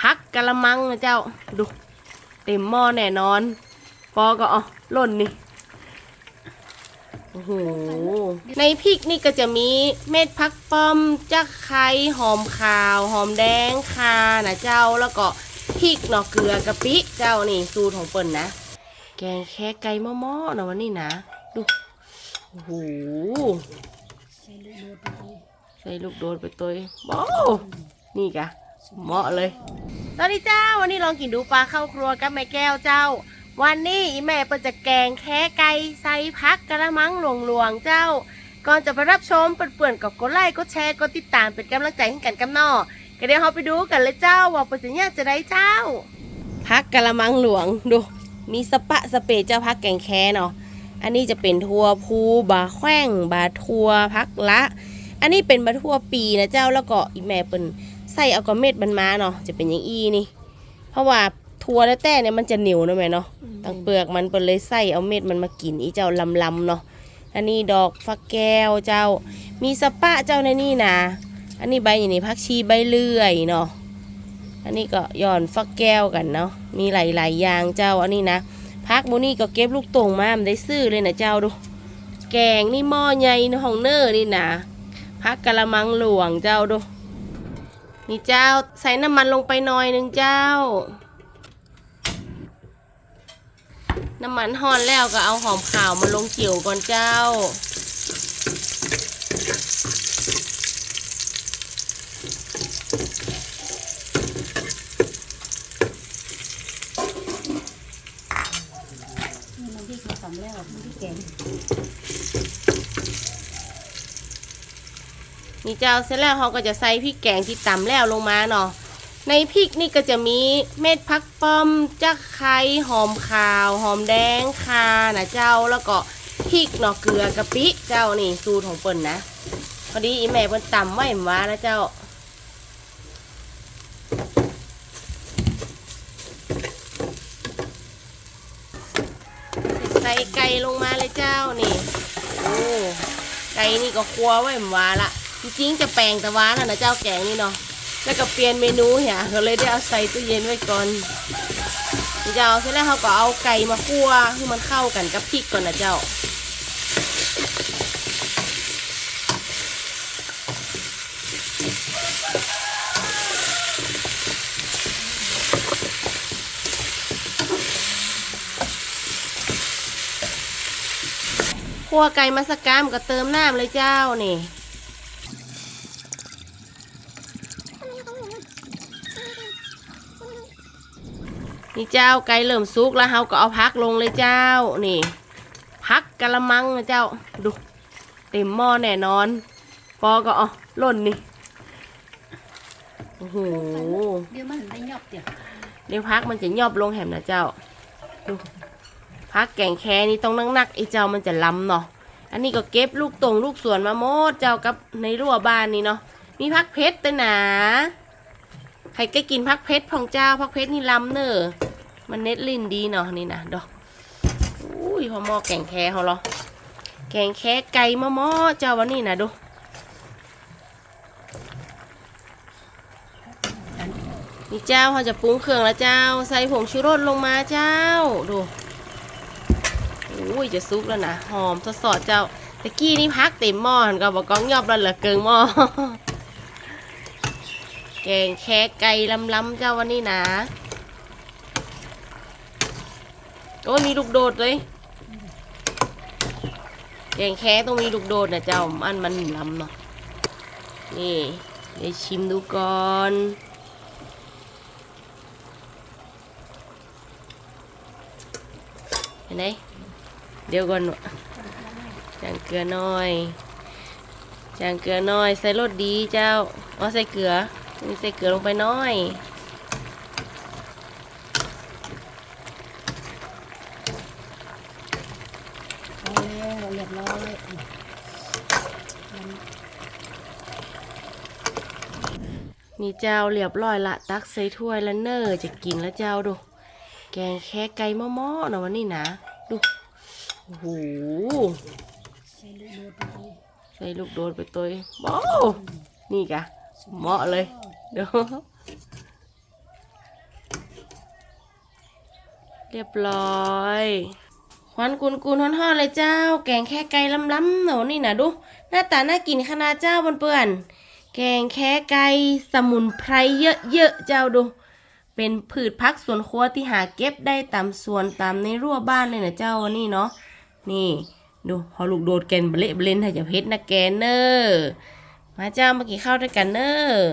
พักกะละมังนะเจ้า ดู เต็มหม้อแน่นอน ปอก็อ๋อล่นนี่ โอ้โห ในพริกนี่ก็จะมีเม็ดพักป้อมจักไคร้หอมขาว หอมแดงคานะเจ้า แล้วก็พริกเนาะเกลือกะปิเจ้านี่สูตรของเปิ่นนะ แกงแค่ไก่หม้อๆนะวันนี้นะ ดู โอ้โหใส่ลูกโดดไปตัวว้านี่กะ เหมาะเลย สวัสดีเจ้า วันนี้ลองกินดูปลาเข้าครัวกับแม่แก้วเจ้า วันนี้อีแม่เปิดจะแกงแค่ไก่ใส่พักกระมังหลวงหลวงๆเจ้า ก่อนจะไปรับชมเปื่อนๆกับกดไลค์กดแชร์กดติดตามเป็นกำลังใจให้กันกับนอก็เดี๋ยวเราไปดูกันเลยเจ้าว่าเปิดจะเนี่ยจะได้เจ้า พักกระมังหลวงดู มีสปะสเปรเจ้าพักแกงแค่เนาะอันนี้จะเป็นทัวพูบาแข้งบาทัวพักละ อันนี้เป็นบาทัวปีนะเจ้าแล้วก็อีแม่เป็น ใส่เอากระเม็ดมันมาเนาะจะเป็นอย่างอีนี่ เพราะว่าทัวแล้วแต่เนี่ยมันจะเหนียวนะแม่เนาะตั้งเปลือกมันเป็นเลยใส่เอาเม็ดมันมากินอีเจ้าลำลำๆเนาะอันนี้ดอกฟักแก้วเจ้า มีสปะเจ้าในนี่นะอันนี้ใบอย่างนี้พักชีใบเลื่อยเนาะอันนี้ก็หย่อนฟักแก้วกันเนาะมีหลายๆอย่างเจ้าอันนี้นะพักโมนี่ก็เก็บลูกโต่งมามันได้ซื้อเลยนะเจ้าดู แกงนี่หม้อใหญ่ในห้องเนอร์นี่นะพักกะละมังหลวงเจ้าดู นี่เจ้าใส่น้ำมันลงไปหน่อยหนึ่งเจ้า น้ำมันห่อนแล้วก็เอาหอมขาวมาลงเกี่ยวก่อนเจ้า น้ำพริกเขาทำแล้วน้ำพริกแกง นี่เจ้าเสร็จแล้วเขาก็จะใส่พริกแกงที่ตำแล้วลงมาเนาะในพริกนี่ก็จะมีเม็ดพักป้อมจักไคร้หอมขาว หอมแดงคานะเจ้าแล้วก็พริกเนาะเกลือกะปิเจ้านี่สูตรของเปิ่นนะพอดีอีแม่เปิ่นตำไว้มาแล้วเจ้าใส่ไก่ลงมาเลยเจ้านี่โอ้ไก่นี่ก็ครัวไว้หมาละ จริงๆจะแปลงต่ว้าแล้วนะเจ้าแกงนี่เนาะแล้วก็เปลี่ยนเมนูเหี่ยก็เลยได้เอาใส่ตู้เย็นไว้ก่อนเจ้าเสร็จแล้วเขาก็เอาไก่มาคั่วให้มันเข้ากันกับพริกก่อนนะเจ้าคั่วไก่มาสกามก็เติมน้ำเลยเจ้านี่ นี่เจ้าไก่เริ่มสุกแล้วเราก็เอาพักลงเลยเจ้า นี่ พักกะละมังนะเจ้า ดูเต็มหม้อแน่นอน ปอก็เอ๋อล่นนี่ โอ้โห เดี๋ยวมันได้ยอบเดี๋ยวเดี๋ยวพักมันจะยอบลงแหมนะเจ้า ดูพักแกงแค่นี้ต้องนักๆไอ้เจ้ามันจะล้ำเนาะ อันนี้ก็เก็บลูกตรงลูกสวนมาโมดเจ้ากับในรั้วบ้านนี่เนาะ มีพักเพชรด้วยนะใครก็กินพักเพชรของเจ้าพักเพชรนี่ล้ำเนอะ มันเน็ตลินดีเนาะนี่นะดอกอุ้ยพอหมอแกงแค่เขาเหรอแกงแค่ไก่มะมอเจ้าวันนี้นะดูนี่เจ้าเขาจะปรุงเครื่องแล้วเจ้า ใส่ผงชูรสลงมาเจ้าดูอุ้ยจะซุกแล้วนะหอมสดๆเจ้าตะกี้นี่พักเต็มหม้อหันก็บอกก้องยอบแล้วเหลือเกิงหม้อแกงแค่ไก่ลำๆเจ้าวันนี้นะ โอ้ยมีลูกโดดเลยแกงแค่ต้องมีลูกโดดนะเจ้ามันมันลำเนาะนี่เดี๋ยวชิมดูก่อนเห็นไหมเดี๋ยวก่อนจางเกลือน้อยจางเกลือน้อย ใส่รสดีเจ้าอ๋อใส่เกลือใส่เกลือลงไปน้อย เอาแล้วเรียบร้อย นี่เจ้าเรียบร้อยละตักใส่ถ้วยแล้วเนอร์จะกินแล้วเจ้าดู แกงแค่ไก่หม้อๆนะวันนี้นะดูโอ้โหใส่ลูกโดดไปตัวว้าวนี่กะเหมาะเลยเดี๋ยวเรียบร้อยควันกุนกุนๆห่อนๆเลยเจ้า แกงแค่ไก่ล้ำๆหนูนี่นะดู หน้าตาน่ากินขนาดเจ้าเปื่อน แกงแค่ไก่สมุนไพรเยอะๆเจ้าดู เป็นพืชพักสวนครัวที่หาเก็บได้ตามสวนตามในรั้วบ้านเลยนะเจ้านี่เนาะนี่ดูพอลูกโดดแกนเบลเบลนถ้าจะเพชรนะแกนเนอร์มาเจ้ามากินข้าวด้วยกันเนอร์